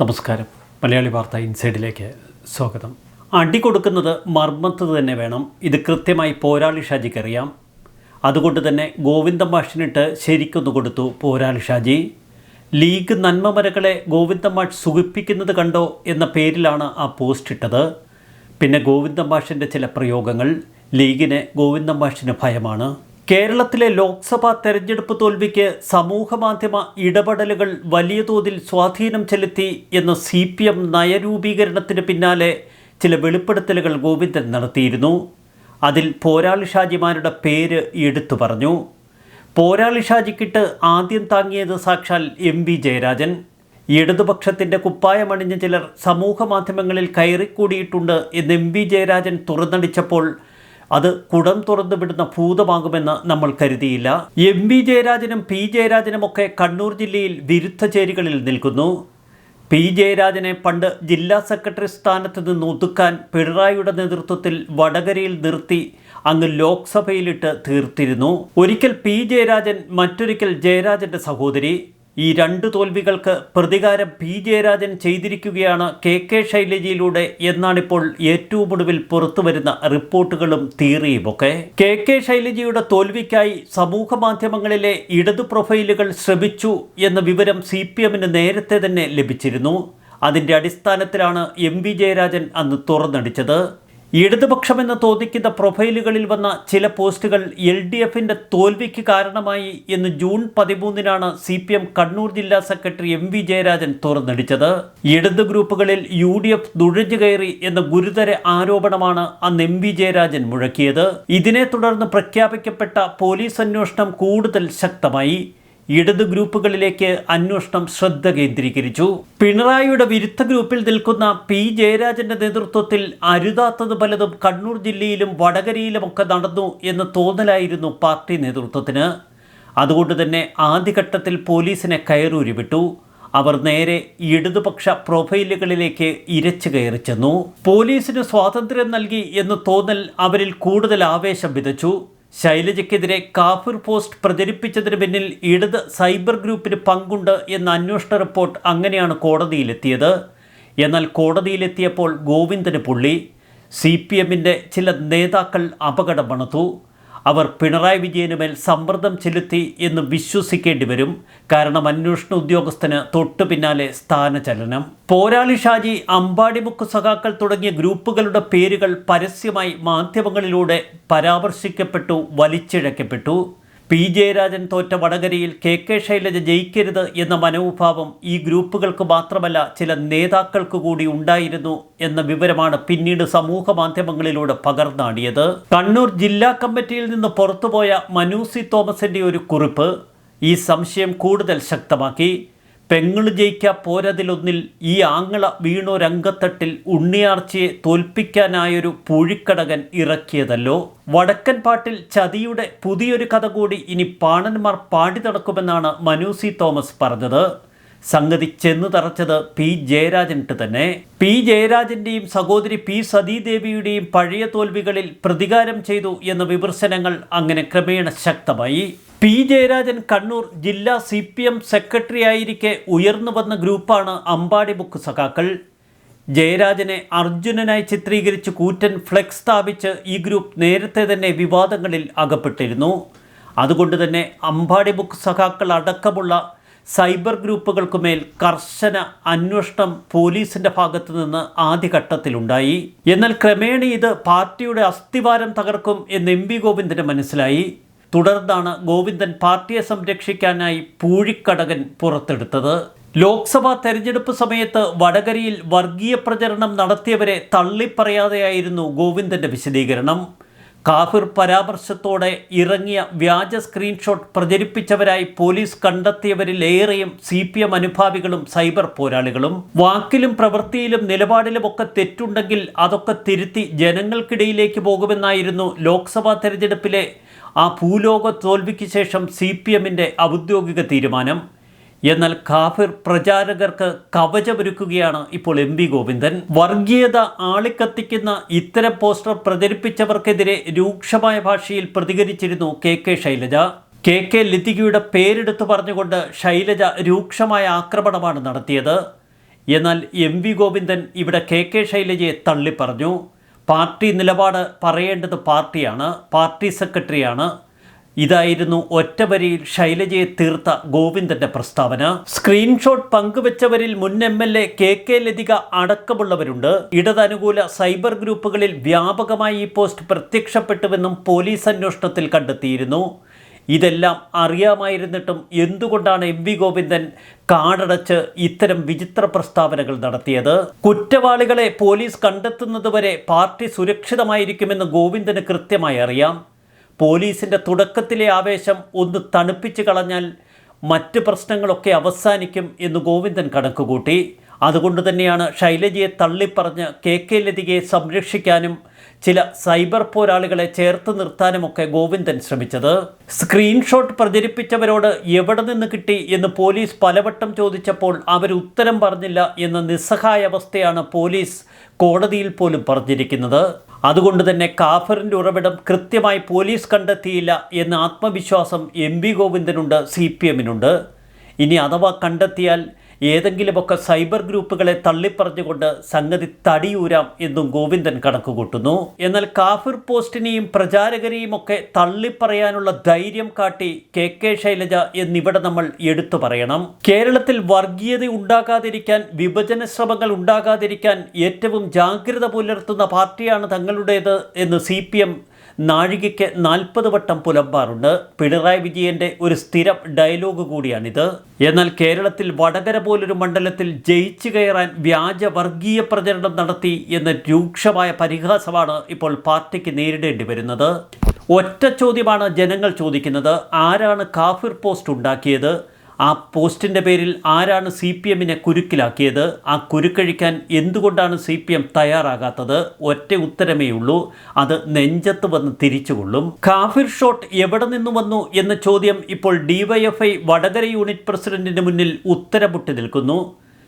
നമസ്കാരം. മലയാളി വാർത്ത ഇൻസൈഡിലേക്ക് സ്വാഗതം. അടി കൊടുക്കുന്നത് മർമ്മത്ത് തന്നെ വേണം. ഇത് കൃത്യമായി പോരാളി ഷാജിക്ക് അറിയാം. അതുകൊണ്ട് തന്നെ ഗോവിന്ദൻ മാഷിനിട്ട് ശരിക്കൊന്നു കൊടുത്തു പോരാളി ഷാജി. ലീഗ് നന്മമരകളെ ഗോവിന്ദൻ മാഷ് സുഖിപ്പിക്കുന്നത് കണ്ടോ എന്ന പേരിലാണ് ആ പോസ്റ്റ് ഇട്ടത്. പിന്നെ ഗോവിന്ദൻ മാഷിന്റെ ചില പ്രയോഗങ്ങൾ ലീഗിനെ ഗോവിന്ദൻ മാഷിന് ഭയമാണ്. കേരളത്തിലെ ലോക്സഭാ തെരഞ്ഞെടുപ്പ് തോൽവിക്ക് സമൂഹമാധ്യമ ഇടപെടലുകൾ വലിയ തോതിൽ സ്വാധീനം ചെലുത്തി എന്ന സി പി എം നയരൂപീകരണത്തിന് പിന്നാലെ ചില വെളിപ്പെടുത്തലുകൾ ഗോവിന്ദൻ നടത്തിയിരുന്നു. അതിൽ പോരാളി ഷാജിമാരുടെ പേര് എടുത്തു പറഞ്ഞു. പോരാളി ഷാജിക്കിട്ട് ആദ്യം താങ്ങിയത് സാക്ഷാൽ എം വി ജയരാജൻ. ഇടതുപക്ഷത്തിന്റെ കുപ്പായമണിഞ്ഞ ചിലർ സമൂഹമാധ്യമങ്ങളിൽ കയറിക്കൂടിയിട്ടുണ്ട് എന്ന് എം വി ജയരാജൻ തുറന്നടിച്ചപ്പോൾ അത് കുടം തുറന്നു വിടുന്ന ഭൂതമാകുമെന്ന് നമ്മൾ കരുതിയില്ല. എം വി ജയരാജനും പി ജയരാജനും ഒക്കെ കണ്ണൂർ ജില്ലയിൽ വിരുദ്ധ ചേരികളിൽ നിൽക്കുന്നു. പി ജയരാജനെ പണ്ട് ജില്ലാ സെക്രട്ടറി സ്ഥാനത്ത് നിന്ന് ഒതുക്കാൻ പിണറായിയുടെ നേതൃത്വത്തിൽ വടകരയിൽ നിർത്തി അങ്ങ് ലോക്സഭയിലിട്ട് തീർത്തിരുന്നു. ഒരിക്കൽ പി ജയരാജൻ മറ്റൊരിക്കൽ ജയരാജന്റെ സഹോദരി. ഈ രണ്ട് തോൽവികൾക്ക് പ്രതികാരം പി ജയരാജൻ ചെയ്തിരിക്കുകയാണ് കെ കെ ശൈലജയിലൂടെ എന്നാണിപ്പോൾ ഏറ്റവും ഒടുവിൽ പുറത്തുവരുന്ന റിപ്പോർട്ടുകളും തിയറിയുമൊക്കെ. കെ കെ ശൈലജയുടെ തോൽവിക്കായി സമൂഹ മാധ്യമങ്ങളിലെ ഇടതു പ്രൊഫൈലുകൾ ശ്രമിച്ചു എന്ന വിവരം സി പി എമ്മിന് നേരത്തെ തന്നെ ലഭിച്ചിരുന്നു. അതിന്റെ അടിസ്ഥാനത്തിലാണ് എം വി ജയരാജൻ അന്ന് തുറന്നടിച്ചത്. ഇടതുപക്ഷമെന്ന് തോന്നിക്കുന്ന പ്രൊഫൈലുകളിൽ വന്ന ചില പോസ്റ്റുകൾ എൽ ഡി എഫിന്റെ തോൽവിക്ക് കാരണമായി എന്ന് ജൂൺ പതിമൂന്നിനാണ് സി പി എം കണ്ണൂർ ജില്ലാ സെക്രട്ടറി എം വി ജയരാജൻ തുറന്നടിച്ചത്. ഇടത് ഗ്രൂപ്പുകളിൽ യു ഡി എഫ് നുഴഞ്ഞു കയറി എന്ന ഗുരുതര ആരോപണമാണ് അന്ന് എം വി ജയരാജൻ മുഴക്കിയത്. ഇതിനെ തുടർന്ന് പ്രഖ്യാപിക്കപ്പെട്ട പോലീസ് അന്വേഷണം കൂടുതൽ ശക്തമായി. ഇടത് ഗ്രൂപ്പുകളിലേക്ക് അന്വേഷണം ശ്രദ്ധ കേന്ദ്രീകരിച്ചു. പിണറായിയുടെ വിരുദ്ധ ഗ്രൂപ്പിൽ നിൽക്കുന്ന പി ജയരാജന്റെ നേതൃത്വത്തിൽ അരുതാത്തത് പലതും കണ്ണൂർ ജില്ലയിലും വടകരയിലുമൊക്കെ നടന്നു എന്ന് തോന്നലായിരുന്നു പാർട്ടി നേതൃത്വത്തിന്. അതുകൊണ്ട് തന്നെ ആദ്യഘട്ടത്തിൽ പോലീസിനെ കയറൂരി വിട്ടു. അവർ നേരെ ഇടതുപക്ഷ പ്രൊഫൈലുകളിലേക്ക് ഇരച്ചു കയറി ചെന്നു. പോലീസിന് സ്വാതന്ത്ര്യം നൽകി എന്ന് തോന്നൽ അവരിൽ കൂടുതൽ ആവേശം വിതച്ചു. ശൈലജയ്ക്കെതിരെ കാഫിർ പോസ്റ്റ് പ്രചരിപ്പിച്ചതിന് പിന്നിൽ ഇടത് സൈബർ ഗ്രൂപ്പിന് പങ്കുണ്ട് എന്ന അന്വേഷണ റിപ്പോർട്ട് അങ്ങനെയാണ് കോടതിയിലെത്തിയത്. എന്നാൽ കോടതിയിലെത്തിയപ്പോൾ ഗോവിന്ദന് പുള്ളി സി പി എമ്മിന്റെ ചില നേതാക്കൾ അപകടം അവർ പിണറായി വിജയനുമേൽ സമ്മർദ്ദം ചെലുത്തി എന്ന് വിശ്വസിക്കേണ്ടി വരും. കാരണം അന്വേഷണ ഉദ്യോഗസ്ഥന് തൊട്ടു പിന്നാലെ സ്ഥാനചലനം. പോരാളി ഷാജി അമ്പാടിമുക്ക് സഖാക്കൾ തുടങ്ങിയ ഗ്രൂപ്പുകളുടെ പേരുകൾ പരസ്യമായി മാധ്യമങ്ങളിലൂടെ പരാമർശിക്കപ്പെട്ടു വലിച്ചിഴക്കപ്പെട്ടു. പി ജയരാജൻ തോറ്റ വടകരയിൽ കെ കെ ശൈലജ ജയിക്കരുത് എന്ന മനോഭാവം ഈ ഗ്രൂപ്പുകൾക്ക് മാത്രമല്ല ചില നേതാക്കൾക്ക് കൂടി ഉണ്ടായിരുന്നു എന്ന വിവരമാണ് പിന്നീട് സമൂഹ മാധ്യമങ്ങളിലൂടെ പകർന്നാടിയത്. കണ്ണൂർ ജില്ലാ കമ്മിറ്റിയിൽ നിന്ന് പുറത്തുപോയ മനൂസി തോമസിന്റെ ഒരു കുറിപ്പ് ഈ സംശയം കൂടുതൽ ശക്തമാക്കി. പെങ്ങൾ ജയിക്ക പോരതിലൊന്നിൽ ഈ ആങ്ങള വീണോ രംഗത്തട്ടിൽ ഉണ്ണിയാർച്ചയെ തോൽപ്പിക്കാനായൊരു പൂഴിക്കടകൻ ഇറക്കിയതല്ലോ. വടക്കൻ പാട്ടിൽ ചതിയുടെ പുതിയൊരു കഥ കൂടി ഇനി പാണന്മാർ പാടി നടക്കുമെന്നാണ് മനൂസി തോമസ് പറഞ്ഞത്. സംഗതി ചെന്നു തറച്ചത് പി ജയരാജനിട്ട് തന്നെ. പി ജയരാജന്റെയും സഹോദരി പി സതീദേവിയുടെയും പഴയ തോൽവികളിൽ പ്രതികാരം ചെയ്തു എന്ന വിമർശനങ്ങൾ അങ്ങനെ ക്രമേണ ശക്തമായി. പി ജയരാജൻ കണ്ണൂർ ജില്ലാ സി പി എം സെക്രട്ടറി ആയിരിക്കെ ഉയർന്നു വന്ന ഗ്രൂപ്പാണ് അമ്പാടി ബുക്ക് സഖാക്കൾ. ജയരാജനെ അർജുനനായി ചിത്രീകരിച്ച് കൂറ്റൻ ഫ്ലെക്സ് സ്ഥാപിച്ച് ഈ ഗ്രൂപ്പ് നേരത്തെ തന്നെ വിവാദങ്ങളിൽ അകപ്പെട്ടിരുന്നു. അതുകൊണ്ട് തന്നെ അമ്പാടി ബുക്ക് സഖാക്കൾ അടക്കമുള്ള സൈബർ ഗ്രൂപ്പുകൾക്കുമേൽ കർശന അന്വേഷണം പോലീസിന്റെ ഭാഗത്തു നിന്ന് ആദ്യഘട്ടത്തിലുണ്ടായി. എന്നാൽ ക്രമേണ ഇത് പാർട്ടിയുടെ അസ്ഥിവാരം തകർക്കും എന്ന് എം വി ഗോവിന്ദന് മനസ്സിലായി. തുടർന്നാണ് ഗോവിന്ദൻ പാർട്ടിയെ സംരക്ഷിക്കാനായി പൂഴിക്കടകൻ പുറത്തെടുത്തത്. ലോക്സഭാ തെരഞ്ഞെടുപ്പ് സമയത്ത് വടകരയിൽ വർഗീയ പ്രചരണം നടത്തിയവരെ തള്ളിപ്പറയാതെയായിരുന്നു ഗോവിന്ദന്റെ വിശദീകരണം. കാഫിർ പരാമർശത്തോടെ ഇറങ്ങിയ വ്യാജ സ്ക്രീൻഷോട്ട് പ്രചരിപ്പിച്ചവരായി പോലീസ് കണ്ടെത്തിയവരിലേറെയും സി പി എം അനുഭാവികളും സൈബർ പോരാളികളും. വാക്കിലും പ്രവൃത്തിയിലും നിലപാടിലുമൊക്കെ തെറ്റുണ്ടെങ്കിൽ അതൊക്കെ തിരുത്തി ജനങ്ങൾക്കിടയിലേക്ക് പോകുമെന്നായിരുന്നു ലോക്സഭാ തെരഞ്ഞെടുപ്പിലെ ആ ഭൂലോക തോൽവിക്ക് ശേഷം സി പി എമ്മിന്റെ ഔദ്യോഗിക തീരുമാനം. എന്നാൽ കാഫിർ പ്രചാരകർക്ക് കവചമൊരുക്കുകയാണ് ഇപ്പോൾ എം വി ഗോവിന്ദൻ. വർഗീയത ആളിക്കത്തിക്കുന്ന ഇത്തരം പോസ്റ്റർ പ്രചരിപ്പിച്ചവർക്കെതിരെ രൂക്ഷമായ ഭാഷയിൽ പ്രതികരിച്ചിരുന്നു K K Shailaja. K K ലതികയുടെ പേരെടുത്തു പറഞ്ഞുകൊണ്ട് ശൈലജ രൂക്ഷമായ ആക്രമണമാണ് നടത്തിയത്. എന്നാൽ എം വി ഗോവിന്ദൻ ഇവിടെ കെ കെ ശൈലജയെ തള്ളിപ്പറഞ്ഞു. പാർട്ടി നിലപാട് പറയേണ്ടത് പാർട്ടിയാണ് പാർട്ടി സെക്രട്ടറിയാണ്. ഇതായിരുന്നു ഒറ്റവരിയിൽ ശൈലജയെ തീർത്ത ഗോവിന്ദന്റെ പ്രസ്താവന. സ്ക്രീൻഷോട്ട് പങ്കുവച്ചവരിൽ മുൻ M L A K K Lathika അടക്കമുള്ളവരുണ്ട്. ഇടതനുകൂല സൈബർ ഗ്രൂപ്പുകളിൽ വ്യാപകമായി ഈ പോസ്റ്റ് പ്രത്യക്ഷപ്പെട്ടുവെന്നും പോലീസ് അന്വേഷണത്തിൽ കണ്ടെത്തിയിരുന്നു. ഇതെല്ലാം അറിയാമായിരുന്നിട്ടും എന്തുകൊണ്ടാണ് എം വി ഗോവിന്ദൻ കാടടച്ച് ഇത്തരം വിചിത്ര പ്രസ്താവനകൾ നടത്തിയത്? കുറ്റവാളികളെ പോലീസ് കണ്ടെത്തുന്നതുവരെ പാർട്ടി സുരക്ഷിതമായിരിക്കുമെന്ന് ഗോവിന്ദന് കൃത്യമായി അറിയാം. പോലീസിന്റെ തുടക്കത്തിലെ ആവേശം ഒന്ന് തണുപ്പിച്ച് കളഞ്ഞാൽ മറ്റ് പ്രശ്നങ്ങളൊക്കെ അവസാനിക്കും എന്ന് ഗോവിന്ദൻ കണക്കുകൂട്ടി. അതുകൊണ്ട് തന്നെയാണ് ശൈലജയെ തള്ളിപ്പറഞ്ഞ് കെ കെ ലതികയെ സംരക്ഷിക്കാനും ചില സൈബർ പോരാളികളെ ചേർത്ത് നിർത്താനുമൊക്കെ ഗോവിന്ദൻ ശ്രമിച്ചത്. സ്ക്രീൻഷോട്ട് പ്രചരിപ്പിച്ചവരോട് എവിടെ നിന്ന് കിട്ടി എന്ന് പോലീസ് പലവട്ടം ചോദിച്ചപ്പോൾ അവർ ഉത്തരം പറഞ്ഞില്ല എന്ന നിസ്സഹായ അവസ്ഥയാണ് പോലീസ് കോടതിയിൽ പോലും പറഞ്ഞിരിക്കുന്നത്. അതുകൊണ്ട് തന്നെ കാഫറിന്റെ ഉറവിടം കൃത്യമായി പോലീസ് കണ്ടെത്തിയില്ല എന്ന ആത്മവിശ്വാസം എം വി ഗോവിന്ദനുണ്ട് സി പി എമ്മിനുണ്ട്. ഇനി അഥവാ കണ്ടെത്തിയാൽ ഏതെങ്കിലുമൊക്കെ സൈബർ ഗ്രൂപ്പുകളെ തള്ളിപ്പറഞ്ഞുകൊണ്ട് സംഗതി തടിയൂരാം എന്നും ഗോവിന്ദൻ കണക്കുകൂട്ടുന്നു. എന്നാൽ കാഫിർ പോസ്റ്റിനെയും പ്രചാരകരെയും ഒക്കെ തള്ളിപ്പറയാനുള്ള ധൈര്യം കാട്ടി കെ കെ ശൈലജ എന്നിവിടെ നമ്മൾ എടുത്തു പറയണം. കേരളത്തിൽ വർഗീയത ഉണ്ടാകാതിരിക്കാൻ വിഭജന ശ്രമങ്ങൾ ഉണ്ടാകാതിരിക്കാൻ ഏറ്റവും ജാഗ്രത പുലർത്തുന്ന പാർട്ടിയാണ് തങ്ങളുടേത് എന്ന് സി പി എം നാഴികയ്ക്ക് നാൽപ്പത് വട്ടം പുലമ്പാറുണ്ട്. പിണറായി വിജയന്റെ ഒരു സ്ഥിരം ഡയലോഗ് കൂടിയാണിത്. എന്നാൽ കേരളത്തിൽ വടകര പോലൊരു മണ്ഡലത്തിൽ ജയിച്ചു കയറാൻ വ്യാജ വർഗീയ പ്രചരണം നടത്തി എന്ന രൂക്ഷമായ പരിഹാസമാണ് ഇപ്പോൾ പാർട്ടിക്ക് നേരിടേണ്ടി വരുന്നത്. ഒറ്റ ചോദ്യമാണ് ജനങ്ങൾ ചോദിക്കുന്നത്. ആരാണ് കാഫിർ പോസ്റ്റ് ഉണ്ടാക്കിയത്? ആ പോസ്റ്റിന്റെ പേരിൽ ആരാണ് സി പി എമ്മിനെ കുരുക്കിലാക്കിയത്? ആ കുരുക്കഴിക്കാൻ എന്തുകൊണ്ടാണ് സി പി എം തയ്യാറാകാത്തത്? ഒറ്റ ഉത്തരമേ ഉള്ളൂ. അത് നെഞ്ചത്ത് വന്ന് തിരിച്ചുകൊള്ളും. കാഫിർ ഷോട്ട് എവിടെ നിന്ന് വന്നു എന്ന ചോദ്യം ഇപ്പോൾ ഡിവൈഎഫ്ഐ വടകര യൂണിറ്റ് പ്രസിഡന്റിന് മുന്നിൽ ഉത്തരമുട്ടി നിൽക്കുന്നു.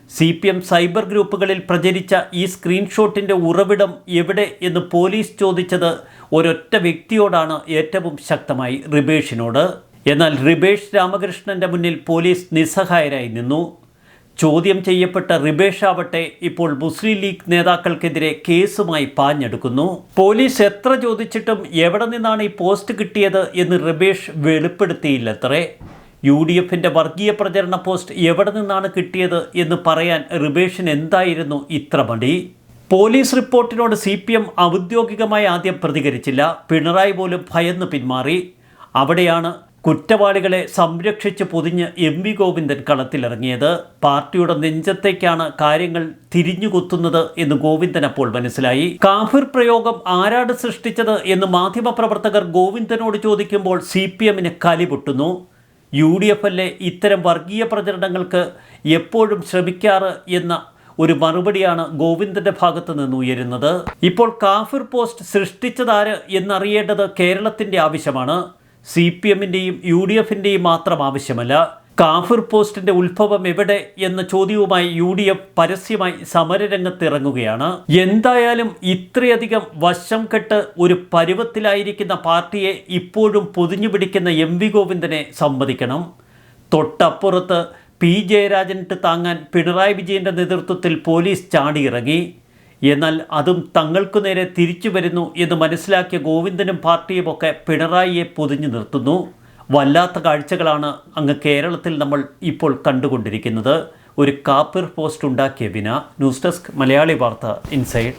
സി പി എം സൈബർ ഗ്രൂപ്പുകളിൽ പ്രചരിച്ച ഈ സ്ക്രീൻഷോട്ടിന്റെ ഉറവിടം എവിടെ എന്ന് പോലീസ് ചോദിച്ചത് ഒരൊറ്റ വ്യക്തിയോടാണ് ഏറ്റവും ശക്തമായി റിബേഷിനോട്. എന്നാൽ റിബേഷ് രാമകൃഷ്ണന്റെ മുന്നിൽ പോലീസ് നിസ്സഹായരായി നിന്നു. ചോദ്യം ചെയ്യപ്പെട്ട റിബേഷ് ആവട്ടെ ഇപ്പോൾ മുസ്ലിം ലീഗ് നേതാക്കൾക്കെതിരെ കേസുമായി പാഞ്ഞെടുക്കുന്നു. പോലീസ് എത്ര ചോദിച്ചിട്ടും എവിടെ നിന്നാണ് ഈ പോസ്റ്റ് കിട്ടിയത് എന്ന് റിബേഷ് വെളിപ്പെടുത്തിയില്ലത്രേ. യു ഡി എഫിന്റെ വർഗീയ പ്രചരണ പോസ്റ്റ് എവിടെ നിന്നാണ് കിട്ടിയത് എന്ന് പറയാൻ റിബേഷിന് എന്തായിരുന്നു ഇത്ര മടി? പോലീസ് റിപ്പോർട്ടിനോട് സി പി എം ഔദ്യോഗികമായി ആദ്യം പ്രതികരിച്ചില്ല. പിണറായി പോലും ഭയന്ന് പിന്മാറി. അവിടെയാണ് കുറ്റവാളികളെ സംരക്ഷിച്ച് പൊതിഞ്ഞ് എം വി ഗോവിന്ദൻ കളത്തിലിറങ്ങിയത്. പാർട്ടിയുടെ നെഞ്ചത്തേക്കാണ് കാര്യങ്ങൾ തിരിഞ്ഞുകുത്തുന്നത് എന്ന് ഗോവിന്ദൻ അപ്പോൾ മനസ്സിലായി. കാഫിർ പ്രയോഗം ആരാണ് സൃഷ്ടിച്ചത് എന്ന് മാധ്യമപ്രവർത്തകർ ഗോവിന്ദനോട് ചോദിക്കുമ്പോൾ സി പി എമ്മിന് കലിപൊട്ടുന്നു യു ഡി എഫ് അല്ലെ ഇത്തരം വർഗീയ പ്രചരണങ്ങൾക്ക് എപ്പോഴും ശ്രമിക്കാറ് എന്ന ഒരു മറുപടിയാണ് ഗോവിന്ദന്റെ ഭാഗത്ത് നിന്ന് ഉയരുന്നത്. ഇപ്പോൾ കാഫിർ പോസ്റ്റ് സൃഷ്ടിച്ചതാര് എന്നറിയേണ്ടത് കേരളത്തിന്റെ ആവശ്യമാണ്. സി പി എമ്മിന്റെയും യു ഡി എഫിന്റെയും മാത്രം ആവശ്യമല്ല. കാഫിർ പോസ്റ്റിന്റെ ഉത്ഭവം എവിടെ എന്ന ചോദ്യവുമായി യു ഡി എഫ് പരസ്യമായി സമരരംഗത്തിറങ്ങുകയാണ്. എന്തായാലും ഇത്രയധികം വശം കെട്ട് ഒരു പരുവത്തിലായിരിക്കുന്ന പാർട്ടിയെ ഇപ്പോഴും പൊതിഞ്ഞു പിടിക്കുന്ന എം വി ഗോവിന്ദനെ സമ്മതിക്കണം. തൊട്ടപ്പുറത്ത് പി ജയരാജനിട്ട് താങ്ങാൻ പിണറായി വിജയന്റെ നേതൃത്വത്തിൽ പോലീസ് ചാടിയിറങ്ങി. എന്നാൽ അതും തങ്ങൾക്കു നേരെ തിരിച്ചു വരുന്നു എന്ന് മനസ്സിലാക്കിയ ഗോവിന്ദനും പാർട്ടിയുമൊക്കെ പിണറായിയെ പൊതിഞ്ഞു നിർത്തുന്നു. വല്ലാത്ത കാഴ്ചകളാണ് അങ്ങ് കേരളത്തിൽ നമ്മൾ ഇപ്പോൾ കണ്ടുകൊണ്ടിരിക്കുന്നത്. ഒരു കാപ്പിർ പോസ്റ്റ് ഉണ്ടാക്കിയ വിന. ന്യൂസ് ഡെസ്ക് മലയാളി വാർത്ത ഇൻസൈഡ്.